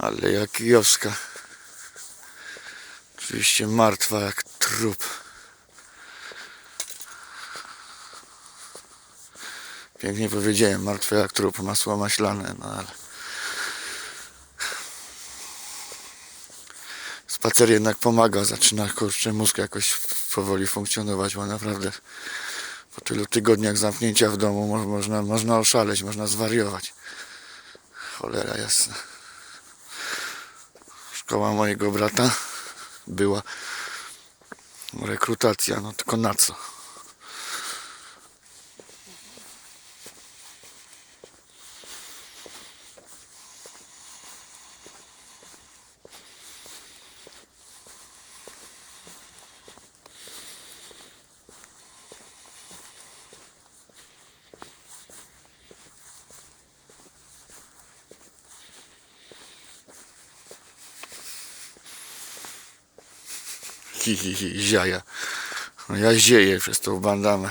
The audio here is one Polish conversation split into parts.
Ale jak wioska. Oczywiście martwa jak trup. Pięknie powiedziałem, martwe jak trup, masło maślane, no ale... Spacer jednak pomaga, zaczyna kurczę mózg jakoś powoli funkcjonować, bo naprawdę po tylu tygodniach zamknięcia w domu mo- można, można oszaleć, można zwariować. Cholera jasna. Szkoła mojego brata była rekrutacja, no tylko na co? Hi, hi, hi, ziaja. Ja zieję przez tą bandamę.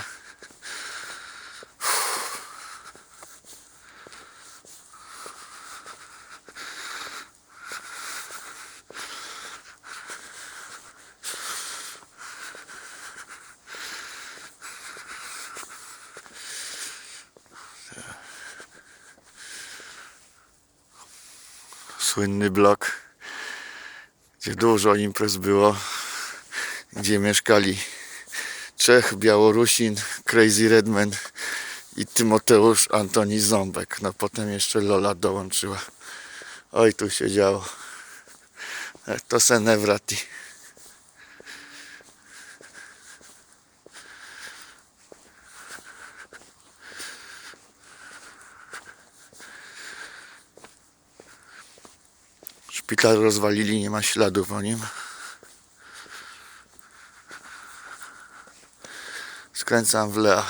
Słynny blok, gdzie dużo imprez było gdzie mieszkali Czech, Białorusin, Crazy Redman i Tymoteusz Antoni Ząbek. No potem jeszcze Lola dołączyła. Oj, tu się działo. To se Nevrati. Szpital rozwalili, nie ma śladu po nim. Skręcam w Lea.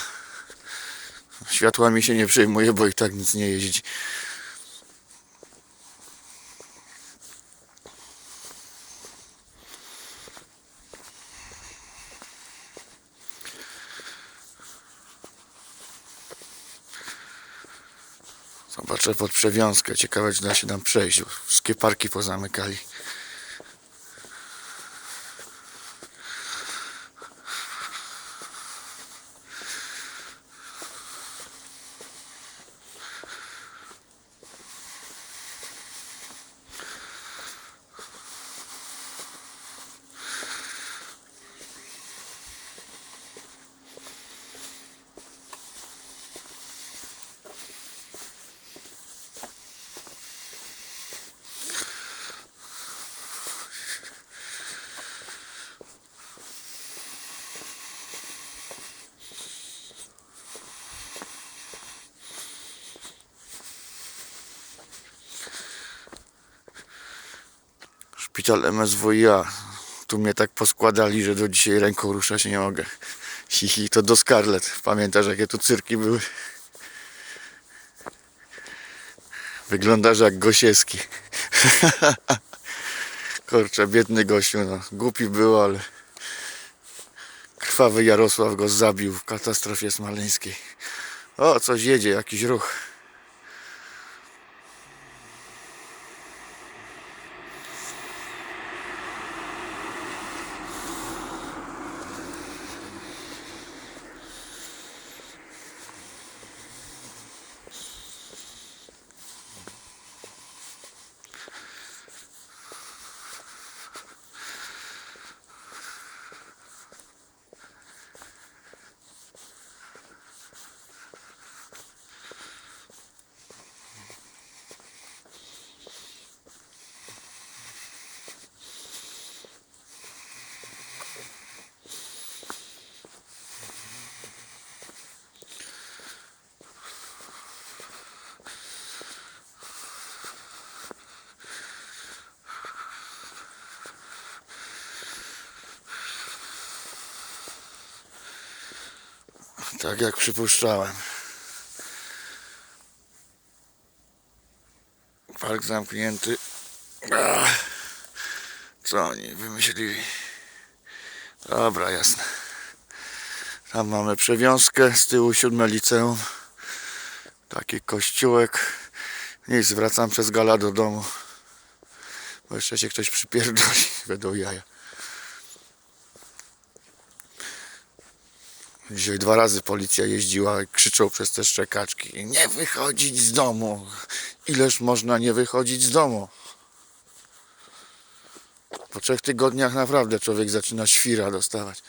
Światłami się nie przejmuję, bo i tak nic nie jeździ. Zobaczę pod przewiązkę. Ciekawe, czy da się tam przejść. Wszystkie parki pozamykali. Szpital MSWiA. Tu mnie tak poskładali, że do dzisiaj ręką ruszać nie mogę. Hihi, to do Scarlett. Pamiętasz, jakie tu cyrki były? Wyglądasz jak Gosiewski. Kurczę, biedny gościu, no. Głupi był, ale krwawy Jarosław go zabił w katastrofie smoleńskiej. O, coś jedzie, jakiś ruch. Tak jak przypuszczałem. Park zamknięty. Co oni wymyślili? Dobra, jasne. Tam mamy przewiązkę, z tyłu siódme liceum. Taki kościółek. Nic, wracam przez gala do domu. Bo jeszcze się ktoś przypierdoli, będą jaja. Dzisiaj dwa razy policja jeździła i krzyczą przez te szczekaczki. Nie wychodzić z domu. Ileż można nie wychodzić z domu? Po trzech tygodniach naprawdę człowiek zaczyna świra dostawać.